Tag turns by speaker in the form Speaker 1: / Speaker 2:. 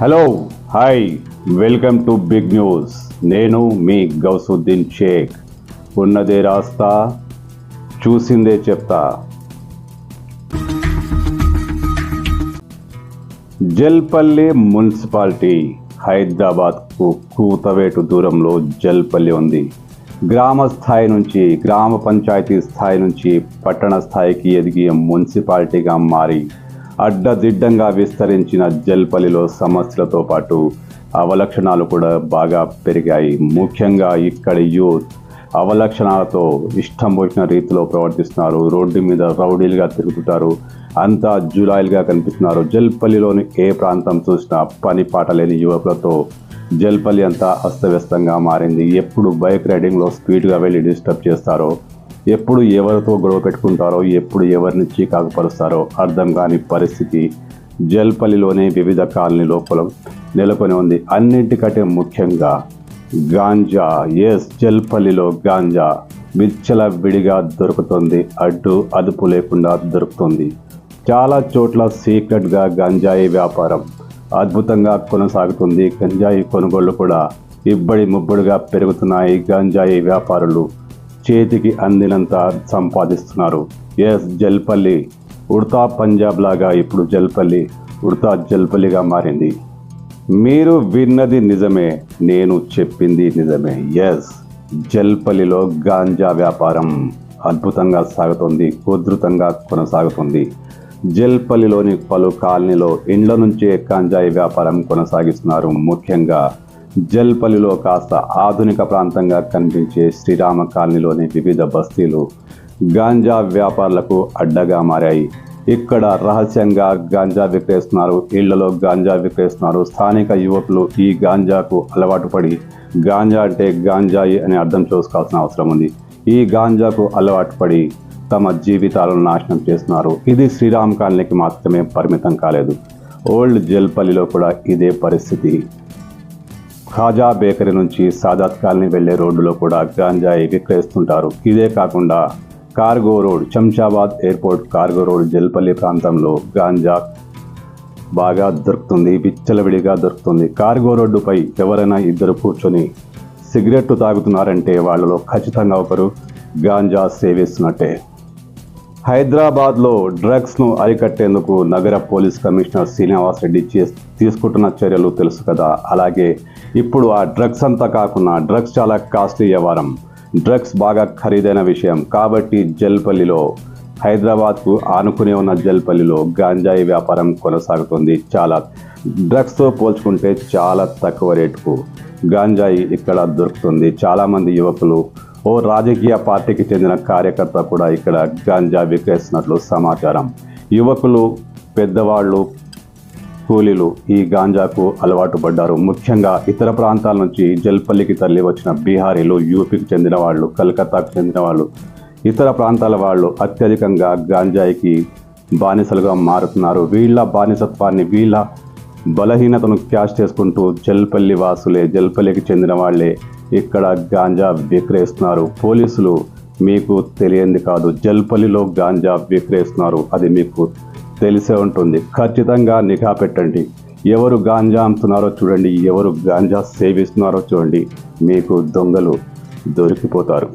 Speaker 1: Hello hi welcome to Big News నేను మీ గౌసుద్దీన్ షేక్. ఉన్నదే రాస్తా చూసిందే చెప్తా. జల్పల్లి మున్సిపాలిటీ హైదరాబాద్కు కూతవేటు దూరంలో జల్పల్లి ఉంది. గ్రామ స్థాయి నుంచి గ్రామ పంచాయతీ స్థాయి నుంచి పట్టణ స్థాయికి ఎదిగి మున్సిపాలిటీగా మారి అడ్డదిడ్డంగా విస్తరించిన జల్పల్లిలో సమస్యలతో పాటు అవలక్షణాలు కూడా బాగా పెరిగాయి. ముఖ్యంగా ఇక్కడి యూత్ అవలక్షణాలతో ఇష్టం వచ్చిన రీతిలో ప్రవర్తిస్తున్నారు. రోడ్డు మీద రౌడీలుగా తిరుగుతుంటారు. అంతా జులాయిలుగా కనిపిస్తున్నారు. జల్పల్లిలోని ఏ ప్రాంతం చూసినా పని పాట లేని యువకులతో జల్పల్లి అంతా అస్తవ్యస్తంగా మారింది. ఎప్పుడు బైక్ రైడింగ్లో స్పీడ్గా వెళ్ళి డిస్టర్బ్ చేస్తారో ఎప్పుడు ఎవరితో గొడవ పెట్టుకుంటారో ఎప్పుడు ఎవరిని చీకాకుపరుస్తారో అర్థం కాని పరిస్థితి జల్పల్లిలోనే వివిధ కాలనీ లోపల నెలకొని ఉంది. అన్నింటికంటే ముఖ్యంగా గాంజా. ఎస్ జల్పల్లిలో గాంజా విచ్చల విడిగా దొరుకుతుంది. అడ్డు అదుపు లేకుండా దొరుకుతుంది. చాలా చోట్ల సీక్రెట్గా గంజాయి వ్యాపారం అద్భుతంగా కొనసాగుతుంది. గంజాయి కొనుగోళ్ళు కూడా ఇబ్బడి ముబ్బడిగా పెరుగుతున్నాయి. గంజాయి వ్యాపారులు చేతికి అందినంత సంపాదిస్తున్నారు. ఎస్ జల్పల్లి ఉడతా పంజాబ్ లాగా ఇప్పుడు జల్పల్లి ఉడతా జల్పల్లిగా మారింది. మీరు విన్నది నిజమే నేను చెప్పింది నిజమే. ఎస్ జల్పల్లిలో గాంజా వ్యాపారం అద్భుతంగా సాగుతుంది ఉధృతంగా కొనసాగుతుంది. జల్పల్లిలోని పలు కాలనీలో ఇండ్ల నుంచే గాంజాయి వ్యాపారం కొనసాగిస్తున్నారు. ముఖ్యంగా జల్పల్లిలో కాస్త ఆధునిక ప్రాంతంగా కనిపించే శ్రీరామ కాలనీలోని వివిధ బస్తీలు గాంజా వ్యాపారులకు అడ్డగా మారాయి. ఇక్కడ రహస్యంగా గాంజా విక్రయిస్తున్నారు. ఇళ్ళలో గాంజా విక్రయిస్తున్నారు. స్థానిక యువకులు ఈ గాంజాకు అలవాటు పడి గాంజా అంటే గాంజాయి అని అర్థం చేసుకోవాల్సిన అవసరం ఉంది. ఈ గాంజాకు అలవాటు పడి తమ జీవితాలను నాశనం చేస్తున్నారు. ఇది శ్రీరామ్ కాలనీకి మాత్రమే పరిమితం కాలేదు. ఓల్డ్ జల్పల్లిలో కూడా ఇదే పరిస్థితి. ఖాజా బేకరీ నుంచి సాదాత్ కాలనీ వెళ్ళే రోడ్డులో కూడా గాంజాయి విక్రయిస్తుంటారు. ఇదే కాకుండా cargo road Shamshabad airport cargo road Jalpalli ప్రాంతంలో గాంజా బాగా దొరుకుతుంది విచ్చలవిడిగా దొరుకుతుంది. కార్గో రోడ్డుపై ఎవరైనా ఇద్దరు కూర్చొని సిగరెట్లు తాగుతున్నారంటే వాళ్ళలో ఖచ్చితంగా ఒకరు గాంజా సేవిస్తున్నట్టే. హైదరాబాద్లో డ్రగ్స్ను అరికట్టేందుకు నగర పోలీస్ కమిషనర్ శ్రీనివాస్ రెడ్డి చే- తీసుకుంటున్న చర్యలు తెలుసు కదా. అలాగే ఇప్పుడు ఆ డ్రగ్స్ అంతా కాకుండా డ్రగ్స్ చాలా కాస్ట్లీ వ్యవహారం. డ్రగ్స్ బాగా ఖరీదైన విషయం కాబట్టి జల్పల్లిలో హైదరాబాద్కు ఆనుకునే ఉన్న జల్పల్లిలో గాంజాయి వ్యాపారం కొనసాగుతుంది. చాలా డ్రగ్స్తో పోల్చుకుంటే చాలా తక్కువ రేటుకు గాంజాయి ఇక్కడ దొరుకుతుంది. చాలామంది యువకులు ఓ రాజకీయ పార్టీకి చెందిన కార్యకర్త కూడా ఇక్కడ గాంజా విక్రయిస్తున్నట్లు సమాచారం. యువకులు పెద్దవాళ్ళు కూలీలు ఈ గాంజాకు అలవాటు పడ్డారు. ముఖ్యంగా ఇతర ప్రాంతాల నుంచి జల్పల్లికి తరలి వచ్చిన బీహారీలు యూపీకి చెందిన వాళ్ళు కలకత్తాకు చెందిన వాళ్ళు ఇతర ప్రాంతాల వాళ్ళు అత్యధికంగా గాంజాయికి బానిసలుగా మారుతున్నారు. వీళ్ళ బానిసత్వాన్ని వీళ్ళ బలహీనతను క్యాష్ చేసుకుంటూ జల్పల్లి వాసులే జల్పల్లికి చెందిన వాళ్ళే ఇక్కడ గాంజా విక్రయిస్తున్నారు. పోలీసులు మీకు తెలియంది కాదు. జల్పల్లిలో గాంజా విక్రయిస్తున్నారు. అది మీకు తెలిసే ఉంటుంది. ఖచ్చితంగా నిఘా పెట్టండి. ఎవరు గాంజా అమ్ముతున్నారో చూడండి. ఎవరు గాంజా సేవిస్తున్నారో చూడండి. మీకు దొంగలు దొరికిపోతారు.